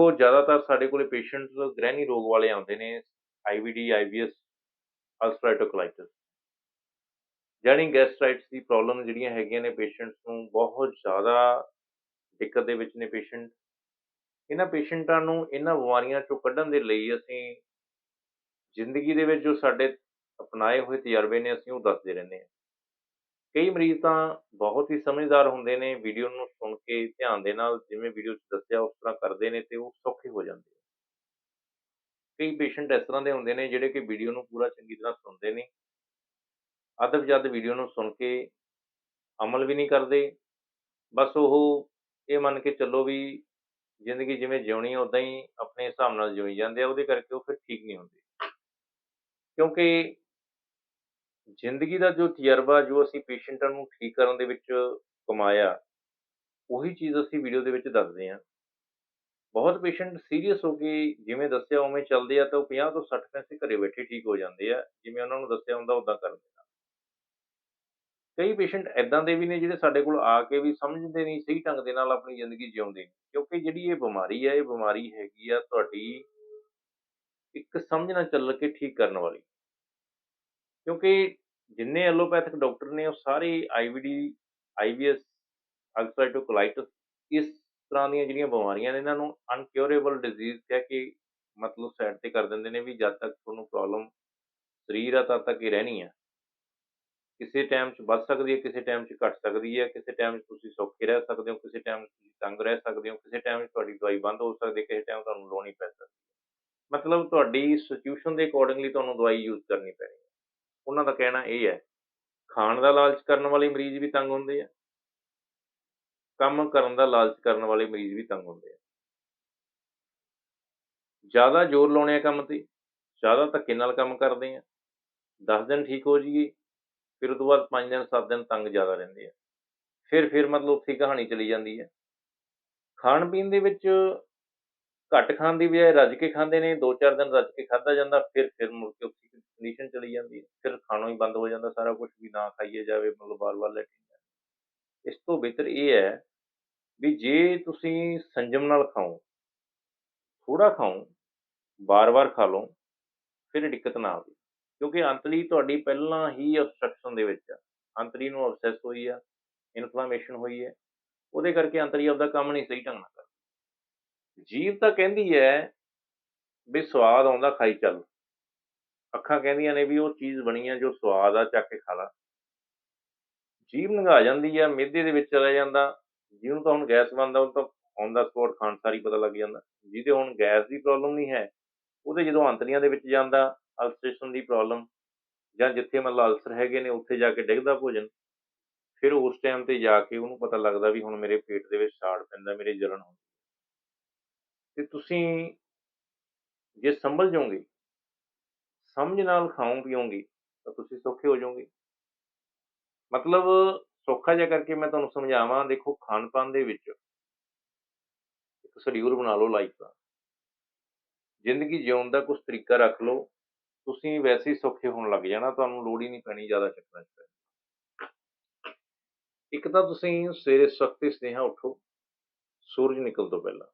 ਦੇਖੋ, ਜ਼ਿਆਦਾਤਰ ਸਾਡੇ ਕੋਲੇ ਪੇਸ਼ੈਂਟਸ ਗ੍ਰਹਿਣੀ ਰੋਗ ਵਾਲੇ ਆਉਂਦੇ ਨੇ ਆਈਵੀਡੀ ਆਈਬੀਐਸ ਅਲਸਰੇਟੋਕੋਲਾਈਟਿਸ ਜਾਣੀ ਗੈਸਟ੍ਰਾਈਟਸ ਦੀ ਪ੍ਰੋਬਲਮ ਜਿਹੜੀਆਂ ਹੈਗੀਆਂ ਨੇ ਪੇਸ਼ੈਂਟਸ ਨੂੰ, ਬਹੁਤ ਜ਼ਿਆਦਾ ਦਿੱਕਤ ਦੇ ਵਿੱਚ ਨੇ ਪੇਸ਼ੈਂਟ ਇਹਨਾਂ ਪੇਸ਼ੈਂਟਾਂ ਨੂੰ ਇਹਨਾਂ ਬਿਮਾਰੀਆਂ ਚੋਂ ਕੱਢਣ ਦੇ ਲਈ ਅਸੀਂ ਜ਼ਿੰਦਗੀ ਦੇ ਵਿੱਚ ਜੋ ਸਾਡੇ ਅਪਣਾਏ ਹੋਏ ਤਜਰਬੇ ਨੇ, ਅਸੀਂ ਉਹ ਦੱਸਦੇ ਰਹਿੰਦੇ ਹਾਂ। ਕਈ ਮਰੀਜ਼ ਤਾਂ ਬਹੁਤ ਹੀ ਸਮਝਦਾਰ ਹੁੰਦੇ ਨੇ ਵੀਡੀਓ ਨੂੰ ਸੁਣ ਕੇ ਧਿਆਨ ਦੇ ਨਾਲ ਜਿਵੇਂ ਵੀਡੀਓ 'ਚ ਦੱਸਿਆ ਉਸ ਤਰ੍ਹਾਂ ਕਰਦੇ ਨੇ ਤੇ ਉਹ ਸੌਖੇ ਹੋ ਜਾਂਦੇ ਕਈ ਪੇਸ਼ੈਂਟ ਇਸ ਤਰ੍ਹਾਂ ਦੇ ਹੁੰਦੇ ਨੇ ਜਿਹੜੇ ਕਿ ਵੀਡੀਓ ਨੂੰ ਪੂਰਾ ਚੰਗੀ ਤਰ੍ਹਾਂ ਸੁਣਦੇ ਨਹੀਂ। ਅੱਧ ਜਦ ਵੀਡੀਓ ਨੂੰ ਸੁਣ ਕੇ ਅਮਲ ਵੀ ਨਹੀਂ ਕਰਦੇ। ਬਸ ਉਹ ਇਹ ਮੰਨ ਕੇ ਚੱਲੋ ਵੀ ਜ਼ਿੰਦਗੀ ਜਿਵੇਂ ਜਿਉਣੀ ਹੈ ਉਦਾਂ ਹੀ ਆਪਣੇ ਹਿਸਾਬ ਨਾਲ ਜਿਉਈ ਜਾਂਦੇ ਆ, ਉਹਦੇ ਕਰਕੇ ਉਹ ਫਿਰ ਠੀਕ ਨਹੀਂ ਹੁੰਦੇ। ਕਿਉਂਕਿ ਜ਼ਿੰਦਗੀ ਦਾ ਜੋ ਤਜਰਬਾ, ਜੋ ਅਸੀਂ ਪੇਸ਼ੈਂਟਾਂ ਨੂੰ ਠੀਕ ਕਰਨ ਦੇ ਵਿੱਚ ਕਮਾਇਆ, ਉਹੀ ਚੀਜ਼ ਅਸੀਂ ਵੀਡੀਓ ਦੇ ਵਿੱਚ ਦੱਸਦੇ ਹਾਂ। ਬਹੁਤ ਪੇਸ਼ੈਂਟ ਸੀਰੀਅਸ ਹੋ ਕੇ ਜਿਵੇਂ ਦੱਸਿਆ ਉਵੇਂ ਚੱਲਦੇ ਆ ਤਾਂ ਉਹ 50 ਤੋਂ 60 ਪੈਸੇ ਘਰੇ ਬੈਠੇ ਠੀਕ ਹੋ ਜਾਂਦੇ ਆ, ਜਿਵੇਂ ਉਹਨਾਂ ਨੂੰ ਦੱਸਿਆ ਹੁੰਦਾ ਉਦਾਂ ਕਰਦੇ ਆ। ਕਈ ਪੇਸ਼ੈਂਟ ਐਦਾਂ ਦੇ ਵੀ ਨੇ ਜਿਹੜੇ ਸਾਡੇ ਕੋਲ ਆ ਕੇ ਵੀ ਸਮਝਦੇ ਨਹੀਂ, ਸਹੀ ਢੰਗ ਦੇ ਨਾਲ ਆਪਣੀ ਜ਼ਿੰਦਗੀ ਜਿਉਂਦੇ ਨੇ ਕਿਉਂਕਿ ਜਿਹੜੀ ਇਹ ਬਿਮਾਰੀ ਹੈ ਇਹ ਬਿਮਾਰੀ ਹੈਗੀ ਆ ਤੁਹਾਡੀ ਇੱਕ ਸਮਝ ਨਾਲ ਚੱਲ ਕੇ ਠੀਕ ਕਰਨ ਵਾਲੀ। ਕਿਉਂਕਿ ਜਿੰਨੇ ਐਲੋਪੈਥਿਕ ਡਾਕਟਰ ਨੇ ਉਹ ਸਾਰੇ ਆਈਵੀਡੀ ਆਈਵੀਐਸ ਅਲਸਰੇਟੋਕੋਲਾਈਟਿਸ ਇਸ ਤਰ੍ਹਾਂ ਦੀਆਂ ਜਿਹੜੀਆਂ ਬਿਮਾਰੀਆਂ ਨੇ, ਇਹਨਾਂ ਨੂੰ ਅਨਕਿਉਰੇਬਲ ਡਿਜ਼ੀਜ਼ ਕਹਿ ਕੇ ਮਤਲਬ ਸਾਈਡ ਤੇ ਕਰ ਦਿੰਦੇ ਨੇ ਵੀ ਜਦ ਤੱਕ ਤੁਹਾਨੂੰ ਪ੍ਰੋਬਲਮ ਸਰੀਰ ਆ, ਤਦ ਤੱਕ ਹੀ ਰਹਿਣੀ ਆ। ਕਿਸੇ ਟਾਈਮ 'ਚ ਵੱਧ ਸਕਦੀ ਹੈ, ਕਿਸੇ ਟਾਈਮ 'ਚ ਘਟ ਸਕਦੀ ਹੈ, ਕਿਸੇ ਟਾਈਮ 'ਚ ਤੁਸੀਂ ਸੌਖੇ ਰਹਿ ਸਕਦੇ ਹੋ, ਕਿਸੇ ਟਾਈਮ 'ਚ ਤੁਸੀਂ ਤੰਗ ਰਹਿ ਸਕਦੇ ਹੋ, ਕਿਸੇ ਟਾਈਮ 'ਚ ਤੁਹਾਡੀ ਦਵਾਈ ਬੰਦ ਹੋ ਸਕਦੀ ਹੈ, ਕਿਸੇ ਟਾਈਮ ਤੁਹਾਨੂੰ ਲਾਉਣੀ ਪੈ ਸਕਦੀ। ਹੈ ਮਤਲਬ ਤੁਹਾਡੀ ਸਿਚੁਏਸ਼ਨ ਦੇ ਅਕੋਰਡਿੰਗਲੀ ਤੁਹਾਨੂੰ ਦਵਾਈ ਯੂਜ਼ ਕਰਨੀ ਪੈਣੀ ਹੈ। ਉਹਨਾਂ ਦਾ ਕਹਿਣਾ ਇਹ ਹੈ, ਖਾਣ ਦਾ ਲਾਲਚ ਕਰਨ ਵਾਲੇ ਮਰੀਜ਼ ਵੀ ਤੰਗ ਹੁੰਦੇ ਆ। ਕੰਮ ਕਰਨ ਦਾ ਲਾਲਚ ਕਰਨ ਵਾਲੇ ਮਰੀਜ਼ ਵੀ ਤੰਗ ਹੁੰਦੇ ਆ। ਜ਼ਿਆਦਾ ਜ਼ੋਰ ਲਾਉਣੇ ਆ ਕੰਮ ਤੇ, ਜ਼ਿਆਦਾ ਧੱਕੇ ਨਾਲ ਕੰਮ ਕਰਦੇ ਆ। 10 ਦਿਨ ਠੀਕ ਹੋ ਜਾਈਏ, ਫਿਰ ਉਹ ਤੋਂ ਬਾਅਦ 5 ਦਿਨ 7 ਦਿਨ ਤੰਗ ਜ਼ਿਆਦਾ ਰਹਿੰਦੇ ਆ। ਫਿਰ ਫਿਰ ਮਤਲਬ ਉੱਥੇ ਕਹਾਣੀ ਚਲੀ ਜਾਂਦੀ ਹੈ ਖਾਣ ਪੀਣ ਦੇ ਵਿੱਚ ਘੱਟ ਖਾਣ ਦੀ ਬਜਾਏ ਰੱਜ ਕੇ ਖਾਂਦੇ ਨੇ 2-4 ਦਿਨ ਰੱਜ ਕੇ ਖਾਧਾ ਜਾਂਦਾ, ਫਿਰ ਫਿਰ ਮੁੜ ਕੇ ਉੱਥੇ ਕੰਡੀਸ਼ਨ ਚਲੀ ਜਾਂਦੀ ਹੈ, ਫਿਰ ਖਾਣਾ ਹੀ ਬੰਦ ਹੋ ਜਾਂਦਾ, ਸਾਰਾ ਕੁਛ ਵੀ ਨਾ ਖਾਈਏ ਜਾਵੇ, ਮਤਲਬ ਬਾਰ-ਬਾਰ ਲੈਟਿੰਗ ਇਸ ਤੋਂ ਬਿਹਤਰ ਇਹ ਹੈ ਵੀ ਜੇ ਤੁਸੀਂ ਸੰਜਮ ਨਾਲ ਖਾਓ ਥੋੜਾ ਖਾਓ, ਵਾਰ ਵਾਰ ਖਾ ਲਓ, ਫਿਰ ਦਿੱਕਤ ਨਾ ਆਵੇ। ਕਿਉਂਕਿ ਅੰਤਲੀ ਤੁਹਾਡੀ ਪਹਿਲਾਂ ਹੀ ਅਬਸਟ੍ਰਕਸ਼ਨ ਦੇ ਵਿੱਚ ਆ। ਅੰਤਲੀ ਨੂੰ ਅਬਸੈਸ ਹੋਈ ਆ ਇਨਫਲੇਮੇਸ਼ਨ ਹੋਈ ਹੈ ਉਹਦੇ ਕਰਕੇ ਅੰਤਲੀ ਆਪਦਾ ਕੰਮ ਨਹੀਂ ਸਹੀ ਢੰਗ ਨਾਲ ਕਰਦੀ। ਜੀਵ ਤਾਂ ਕਹਿੰਦੀ ਹੈ ਵੀ ਸਵਾਦ ਆਉਂਦਾ, ਖਾਈ ਚੱਲ। ਅੱਖਾਂ ਕਹਿੰਦੀਆਂ ਨੇ ਵੀ ਉਹ ਚੀਜ਼ ਬਣੀ ਆ ਜੋ ਸਵਾਦ ਆ, ਚੱਕ ਕੇ ਖਾ ਲਾ। ਜੀਭ ਨੰਗਾ ਜਾਂਦੀ ਆ ਮਿਹਦੇ ਦੇ ਵਿੱਚ ਚਲਾ ਜਾਂਦਾ। ਜਿਹਨੂੰ ਤਾਂ ਹੁਣ ਗੈਸ ਬਣਦਾ ਉਹ ਤਾਂ ਔਨ ਦਾ ਸਪੋਟ ਖਾਣ ਸਾਰੀ ਪਤਾ ਲੱਗ ਜਾਂਦਾ। ਜਿਹਦੇ ਹੁਣ ਗੈਸ ਦੀ ਪ੍ਰੋਬਲਮ ਨਹੀਂ ਹੈ, ਉਹਦੇ ਜਦੋਂ ਅੰਤਲੀਆਂ ਦੇ ਵਿੱਚ ਜਾਂਦਾ ਅਲਸਰੇਸ਼ਨ ਦੀ ਪ੍ਰੋਬਲਮ ਜਾਂ ਜਿੱਥੇ ਮਤਲਬ ਅਲਸਰ ਹੈਗੇ ਨੇ, ਉੱਥੇ ਜਾ ਕੇ ਡਿੱਗਦਾ ਭੋਜਨ, ਫਿਰ ਉਸ ਟਾਈਮ ਤੇ ਜਾ ਕੇ ਉਹਨੂੰ ਪਤਾ ਲੱਗਦਾ ਵੀ ਹੁਣ ਮੇਰੇ ਪੇਟ ਦੇ ਵਿੱਚ ਸਾੜ ਪੈਂਦਾ, ਮੇਰੇ ਜਲਣ ਹੁੰਦੀ ਤੇ ਤੁਸੀਂ ਜੇ ਸੰਭਲ ਜਾਓਗੇ ਸਮਝ ਨਾਲ ਖਾਓ ਪੀਓਗੇ ਤਾਂ ਤੁਸੀਂ ਸੌਖੇ ਹੋ ਜਾਓਗੇ। ਮਤਲਬ ਸੌਖਾ ਜਿਹਾ ਕਰਕੇ ਮੈਂ ਤੁਹਾਨੂੰ ਸਮਝਾਵਾਂ, ਦੇਖੋ ਖਾਣ ਪਾਣ ਦੇ ਵਿੱਚ ਇੱਕ ਸ਼ਡਿਊਲ ਬਣਾ ਲਓ ਲਾਈਫ ਦਾ। ਜ਼ਿੰਦਗੀ ਜਿਉਣ ਦਾ ਕੁਝ ਤਰੀਕਾ ਰੱਖ ਲਓ। ਤੁਸੀਂ ਵੈਸੇ ਹੀ ਸੌਖੇ ਹੋਣ ਲੱਗ ਜਾਣਾ, ਤੁਹਾਨੂੰ ਲੋੜ ਹੀ ਨਹੀਂ ਪੈਣੀ ਜ਼ਿਆਦਾ ਚੱਕਰਾਂ 'ਚ ਇੱਕ ਤਾਂ ਤੁਸੀਂ ਸਵੇਰੇ ਸਖਤੀ ਸਨੇਹਾ ਉੱਠੋ, ਸੂਰਜ ਨਿਕਲਣ ਤੋਂ ਪਹਿਲਾਂ।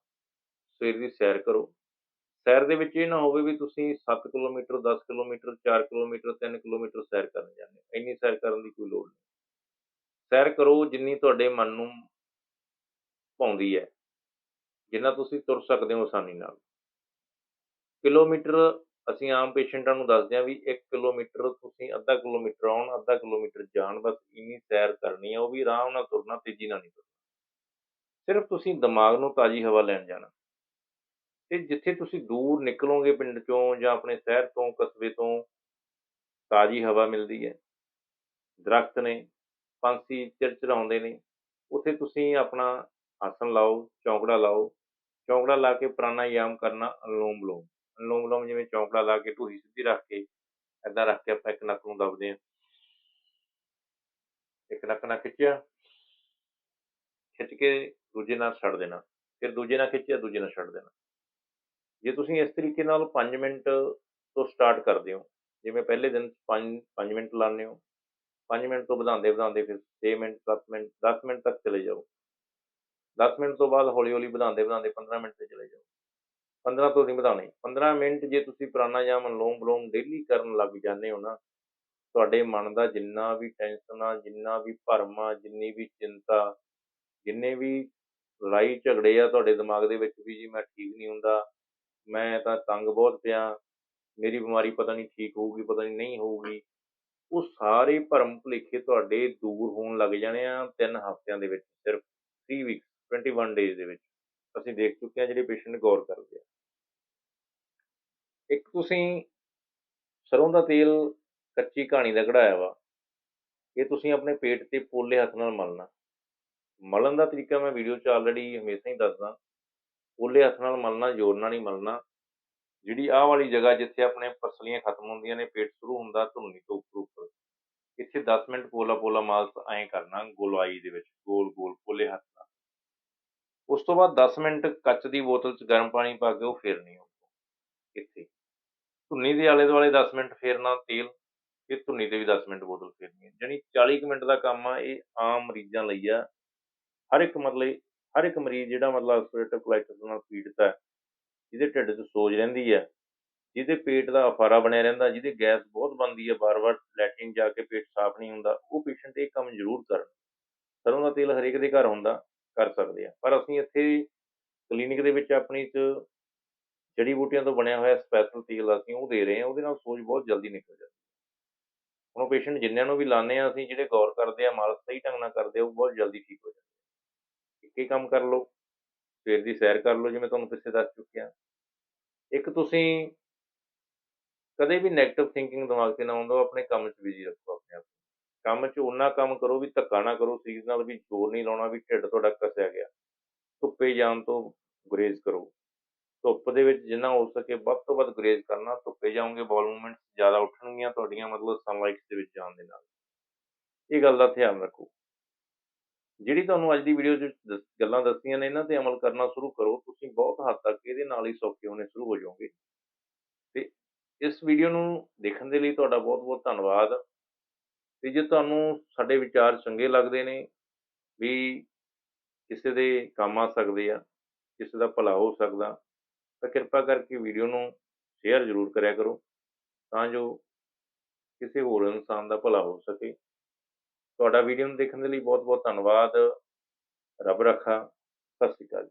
ਸਵੇਰ ਦੀ ਸੈਰ ਕਰੋ। ਸੈਰ ਦੇ ਵਿੱਚ ਇਹ ਨਾ ਹੋਵੇ ਵੀ ਤੁਸੀਂ 7 ਕਿਲੋਮੀਟਰ 10 ਕਿਲੋਮੀਟਰ 4 ਕਿਲੋਮੀਟਰ 3 ਕਿਲੋਮੀਟਰ ਸੈਰ ਕਰਨ ਜਾਂਦੇ ਹੋ। ਇੰਨੀ ਸੈਰ ਕਰਨ ਦੀ ਕੋਈ ਲੋੜ ਨਹੀਂ। ਸੈਰ ਕਰੋ ਜਿੰਨੀ ਤੁਹਾਡੇ ਮਨ ਨੂੰ ਪਾਉਂਦੀ ਹੈ। ਜਿੰਨਾ ਤੁਸੀਂ ਤੁਰ ਸਕਦੇ ਹੋ ਆਸਾਨੀ ਨਾਲ। ਕਿਲੋਮੀਟਰ ਅਸੀਂ ਆਮ ਪੇਸ਼ੈਂਟਾਂ ਨੂੰ ਦੱਸਦੇ ਹਾਂ ਵੀ 1 ਕਿਲੋਮੀਟਰ ਤੁਸੀਂ ਅੱਧਾ ਕਿਲੋਮੀਟਰ ਆਉਣ, ਅੱਧਾ ਕਿਲੋਮੀਟਰ ਜਾਣ, ਬਸ ਇੰਨੀ ਸੈਰ ਕਰਨੀ ਹੈ। ਉਹ ਵੀ ਆਰਾਮ ਨਾਲ ਤੁਰਨਾ, ਤੇਜ਼ੀ ਨਾਲ ਨਹੀਂ ਤੁਰਨਾ। ਸਿਰਫ ਤੁਸੀਂ ਦਿਮਾਗ ਨੂੰ ਤਾਜ਼ੀ ਹਵਾ ਲੈਣ ਜਾਣਾ। ਤੇ ਜਿੱਥੇ ਤੁਸੀਂ ਦੂਰ ਨਿਕਲੋਗੇ ਪਿੰਡ ਚੋਂ ਜਾਂ ਆਪਣੇ ਸ਼ਹਿਰ ਤੋਂ, ਕਸਬੇ ਤੋਂ, ਤਾਜ਼ੀ ਹਵਾ ਮਿਲਦੀ ਹੈ। ਦਰਖਤ ਨੇ, ਪੰਛੀ ਚਰਚਰਾਉਂਦੇ ਨੇ। ਉੱਥੇ ਤੁਸੀਂ ਆਪਣਾ ਆਸਣ ਲਾਓ, ਚੌਂਕੜਾ ਲਾਓ। ਚੌਂਕੜਾ ਲਾ ਕੇ ਪ੍ਰਾਣਾਯਾਮ ਕਰਨਾ ਅਨੁਲੋਮ ਵਿਲੋਮ। ਅਨੁਲੋਮ ਵਿਲੋਮ ਜਿਵੇਂ ਚੌਂਕੜਾ ਲਾ ਕੇ ਢੂਹੀ ਸਿੱਧੀ ਰੱਖ ਕੇ ਐਦਾਂ ਰੱਖ ਕੇ ਆਪਾਂ ਇੱਕ ਨੱਕ ਨੂੰ ਦਬਦੇ ਹਾਂ। ਇੱਕ ਨੱਕ ਨਾਲ ਖਿੱਚਿਆ, ਖਿੱਚ ਕੇ ਦੂਜੇ ਨਾਲ ਛੱਡ ਦੇਣਾ। ਫਿਰ ਦੂਜੇ ਨਾਲ ਖਿੱਚਿਆ, ਦੂਜੇ ਨਾਲ ਛੱਡ ਦੇਣਾ। ਜੇ ਤੁਸੀਂ ਇਸ ਤਰੀਕੇ ਨਾਲ 5 ਮਿੰਟ ਤੋਂ ਸਟਾਰਟ ਕਰਦੇ ਹੋ, ਜਿਵੇਂ ਪਹਿਲੇ ਦਿਨ 5 5 ਮਿੰਟ ਲਾਉਂਦੇ ਹੋ 5 ਮਿੰਟ ਤੋਂ ਵਧਾਉਂਦੇ ਵਧਾਉਂਦੇ ਫਿਰ 6 ਮਿੰਟ 7 ਮਿੰਟ 10 ਮਿੰਟ ਤੱਕ ਚਲੇ ਜਾਓ। 10 ਮਿੰਟ ਤੋਂ ਬਾਅਦ ਹੌਲੀ ਹੌਲੀ ਵਧਾਉਂਦੇ ਵਧਾਉਂਦੇ 15 ਮਿੰਟ ਤੇ ਚਲੇ ਜਾਓ। 15 ਤੋਂ ਨਹੀਂ ਵਧਾਉਣੇ। 15 ਮਿੰਟ ਜੇ ਤੁਸੀਂ ਪ੍ਰਾਣਾਯਾਮ ਅਨੁਲੋਮ ਵਿਲੋਮ ਡੇਲੀ ਕਰਨ ਲੱਗ ਜਾਂਦੇ ਹੋ ਨਾ, ਤੁਹਾਡੇ ਮਨ ਦਾ ਜਿੰਨਾ ਵੀ ਟੈਨਸ਼ਨ ਆ, ਜਿੰਨਾ ਵੀ ਭਰਮ ਆ, ਜਿੰਨੀ ਵੀ ਚਿੰਤਾ, ਜਿੰਨੇ ਵੀ ਲੜਾਈ ਝਗੜੇ ਆ, ਤੁਹਾਡੇ ਦਿਮਾਗ ਦੇ ਵਿੱਚ ਵੀ ਜੀ ਮੈਂ ਠੀਕ ਨਹੀਂ ਹੁੰਦਾ ਮੈਂ ਤਾਂ ਤੰਗ ਬਹੁਤ ਪਿਆ। ਮੇਰੀ ਬਿਮਾਰੀ ਪਤਾ ਨਹੀਂ ਠੀਕ ਹੋਊਗੀ, ਪਤਾ ਨਹੀਂ ਨਹੀਂ ਹੋਊਗੀ। ਉਹ ਸਾਰੇ ਭਰਮ ਭੁਲੇਖੇ ਤੁਹਾਡੇ ਦੂਰ ਹੋਣ ਲੱਗ ਜਾਣੇ ਆ ਤਿੰਨ ਹਫ਼ਤਿਆਂ ਦੇ ਵਿੱਚ, ਸਿਰਫ 3 ਵੀਕਸ 21 ਡੇਜ਼ ਦੇ ਵਿੱਚ। ਅਸੀਂ ਦੇਖ ਚੁੱਕੇ ਹਾਂ ਜਿਹੜੇ ਪੇਸ਼ੈਂਟ ਗੌਰ ਕਰਦੇ ਆ। ਇੱਕ ਤੁਸੀਂ ਸਰੋਂ ਦਾ ਤੇਲ ਕੱਚੀ ਕਹਾਣੀ ਦਾ ਕਢਾਇਆ ਵਾ। ਇਹ ਤੁਸੀਂ ਆਪਣੇ ਪੇਟ ਤੇ ਪੋਲੇ ਹੱਥ ਨਾਲ ਮਲਣਾ। ਮਲਣ ਦਾ ਤਰੀਕਾ ਮੈਂ ਵੀਡੀਓ 'ਚ ਆਲਰੇਡੀ ਹਮੇਸ਼ਾ ਹੀ ਦੱਸਦਾ। ਪੋਲੇ ਹੱਥ ਨਾਲ ਮਲਣਾ, ਜ਼ੋਰ ਨਾਲ ਨਹੀਂ ਮਲਣਾ। ਜਿਹੜੀ ਆਹ ਵਾਲੀ ਜਗ੍ਹਾ ਜਿੱਥੇ ਆਪਣੇ ਪਸਲੀਆਂ ਖਤਮ ਹੁੰਦੀਆਂ ਨੇ, ਪੇਟ ਸ਼ੁਰੂ ਹੁੰਦਾ ਧੁੰਨੀ ਤੋਂ ਉੱਪਰ ਉੱਪਰ। ਇੱਥੇ 10 ਮਿੰਟ ਪੋਲਾ ਪੋਲਾ ਮਾਲਸ ਐਂ ਕਰਨਾ, ਗੋਲਾਈ ਦੇ ਵਿੱਚ, ਗੋਲ ਗੋਲ ਪੋਲੇ ਹੱਥ ਨਾਲ। ਉਸ ਤੋਂ ਬਾਅਦ 10 ਮਿੰਟ ਕੱਚ ਦੀ ਬੋਤਲ 'ਚ ਗਰਮ ਪਾਣੀ ਪਾ ਕੇ ਉਹ ਫੇਰਨੀ ਇੱਥੇ। ਧੁੰਨੀ ਦੇ ਆਲੇ ਦੁਆਲੇ 10 ਮਿੰਟ ਫੇਰਨਾ ਤੇਲ ਇਹ ਧੁੰਨੀ ਤੇ ਵੀ 10 ਮਿੰਟ ਬੋਤਲ ਫੇਰਨੀ ਹੈ ਜਾਣੀ 40 ਕੁ ਮਿੰਟ ਦਾ ਕੰਮ ਆ, ਇਹ ਆਮ ਮਰੀਜ਼ਾਂ ਲਈ ਆ। ਹਰ ਇੱਕ ਮਤਲਬ ਹਰ ਇੱਕ ਮਰੀਜ਼ ਜਿਹੜਾ ਮਤਲਬ ਅਲਸਰੇਟਿਵ ਕੋਲਾਈਟਿਸ ਨਾਲ ਪੀੜਤ ਹੈ, ਜਿਹਦੇ ਢਿੱਡ 'ਚ ਸੋਜ ਰਹਿੰਦੀ ਹੈ, ਜਿਹਦੇ ਪੇਟ ਦਾ ਅਫਾਰਾ ਬਣਿਆ ਰਹਿੰਦਾ, ਜਿਹਦੇ ਗੈਸ ਬਹੁਤ ਬਣਦੀ ਹੈ, ਬਾਰ-ਬਾਰ ਲੈਟਰਿਨ ਜਾ ਕੇ ਪੇਟ ਸਾਫ਼ ਨਹੀਂ ਹੁੰਦਾ, ਉਹ ਪੇਸ਼ੈਂਟ ਇਹ ਕੰਮ ਜ਼ਰੂਰ ਕਰਨ। ਸਰੋਂ ਦਾ ਤੇਲ ਹਰੇਕ ਦੇ ਘਰ ਹੁੰਦਾ, ਕਰ ਸਕਦੇ ਆ। ਪਰ ਅਸੀਂ ਇੱਥੇ ਕਲੀਨਿਕ ਦੇ ਵਿੱਚ ਆਪਣੀ 'ਚ ਜੜੀ ਬੂਟੀਆਂ ਤੋਂ ਬਣਿਆ ਹੋਇਆ ਸਪੈਸ਼ਲ ਤੇਲ ਅਸੀਂ ਉਹ ਦੇ ਰਹੇ ਹਾਂ, ਉਹਦੇ ਨਾਲ ਸੋਜ ਬਹੁਤ ਜਲਦੀ ਨਿਕਲ ਜਾਂਦੀ ਹੁਣ ਉਹ ਪੇਸ਼ੈਂਟ ਜਿੰਨਿਆਂ ਨੂੰ ਵੀ ਲਾਉਂਦੇ ਆ ਅਸੀਂ, ਜਿਹੜੇ ਗੌਰ ਕਰਦੇ ਆ ਮਾਲਸ਼ ਸਹੀ ਢੰਗ ਨਾਲ ਕਰਦੇ ਆ, ਉਹ ਬਹੁਤ ਜਲਦੀ ਠੀਕ ਹੋ ਜਾਂਦੇ ਇੱਕ ਹੀ ਕੰਮ ਕਰ ਲਓ, ਸਵੇਰ ਦੀ ਸੈਰ ਕਰ ਲਓ, ਜਿਵੇਂ ਤੁਹਾਨੂੰ ਪਿੱਛੇ ਦੱਸ ਚੁੱਕਿਆ। ਇੱਕ ਤੁਸੀਂ ਕਦੇ ਵੀ 네ਗੇਟਿਵ ਥਿੰਕਿੰਗ ਦਿਮਾਗ 'ਤੇ ਨਾ ਆਉਂਦਾ ਆਪਣੇ ਕੰਮ 'ਚ ਬਿਜ਼ੀ ਰੱਖੋ ਆਪਣੇ ਆਪ ਨੂੰ। ਕੰਮ 'ਚ ਉਨਾ ਕੰਮ ਕਰੋ ਵੀ ਧੱਕਾ ਨਾ ਕਰੋ ਸਰੀਰ ਨਾਲ ਵੀ ਜ਼ੋਰ ਨਹੀਂ ਲਾਉਣਾ, ਵੀ ਢਿੱਡ ਤੁਹਾਡਾ ਕੱਸਿਆ ਗਿਆ। ਧੁੱਪੇ ਜਾਣ ਤੋਂ ਗੁਰੇਜ਼ ਕਰੋ। ਧੁੱਪ ਦੇ ਵਿੱਚ ਜਿੰਨਾ ਹੋ ਸਕੇ ਵੱਧ ਤੋਂ ਵੱਧ ਗੁਰੇਜ਼ ਕਰਨਾ, ਧੁੱਪੇ ਜਾਓਗੇ ਬੋਲ ਮੂਵਮੈਂਟਸ ਜ਼ਿਆਦਾ ਉੱਠਣਗੀਆਂ ਤੁਹਾਡੀਆਂ, ਮਤਲਬ ਸਨਲਾਈਟ ਦੇ ਵਿੱਚ ਜਾਣ ਦੇ ਨਾਲ। ਇਹ ਗੱਲ ਦਾ ਧਿਆਨ ਰੱਖੋ। ਜਿਹੜੀ ਤੁਹਾਨੂੰ ਅੱਜ ਦੀ ਵੀਡੀਓ 'ਚ ਦੱਸ- ਗੱਲਾਂ ਦੱਸੀਆਂ ਨੇ, ਇਹਨਾਂ ਤੇ ਅਮਲ ਕਰਨਾ ਸ਼ੁਰੂ ਕਰੋ। ਤੁਸੀਂ ਬਹੁਤ ਹੱਦ ਤੱਕ ਇਹਦੇ ਨਾਲ ਹੀ ਸੌਖੇ ਹੋਣੇ ਸ਼ੁਰੂ ਹੋ ਜਾਓਗੇ। ਤੇ ਇਸ ਵੀਡੀਓ ਨੂੰ ਦੇਖਣ ਦੇ ਲਈ ਤੁਹਾਡਾ ਬਹੁਤ ਬਹੁਤ ਧੰਨਵਾਦ। ਤੇ ਜੇ ਤੁਹਾਨੂੰ ਸਾਡੇ ਵਿਚਾਰ ਚੰਗੇ ਲੱਗਦੇ ਨੇ, ਵੀ ਕਿਸੇ ਦੇ ਕੰਮ ਆ ਸਕਦੇ ਆ, ਕਿਸੇ ਦਾ ਭਲਾ ਹੋ ਸਕਦਾ, ਤਾਂ ਕਿਰਪਾ ਕਰਕੇ ਵੀਡੀਓ ਨੂੰ ਸ਼ੇਅਰ ਜ਼ਰੂਰ ਕਰਿਆ ਕਰੋ, ਤਾਂ ਜੋ ਕਿਸੇ ਹੋਰ ਇਨਸਾਨ ਦਾ ਭਲਾ ਹੋ ਸਕੇ। ਤੁਹਾਡਾ ਵੀਡੀਓ ਨੂੰ ਦੇਖਣ ਦੇ ਲਈ ਬਹੁਤ ਬਹੁਤ ਧੰਨਵਾਦ। ਰੱਬ ਰੱਖਾ। ਸਤਿ ਸ਼੍ਰੀ ਅਕਾਲ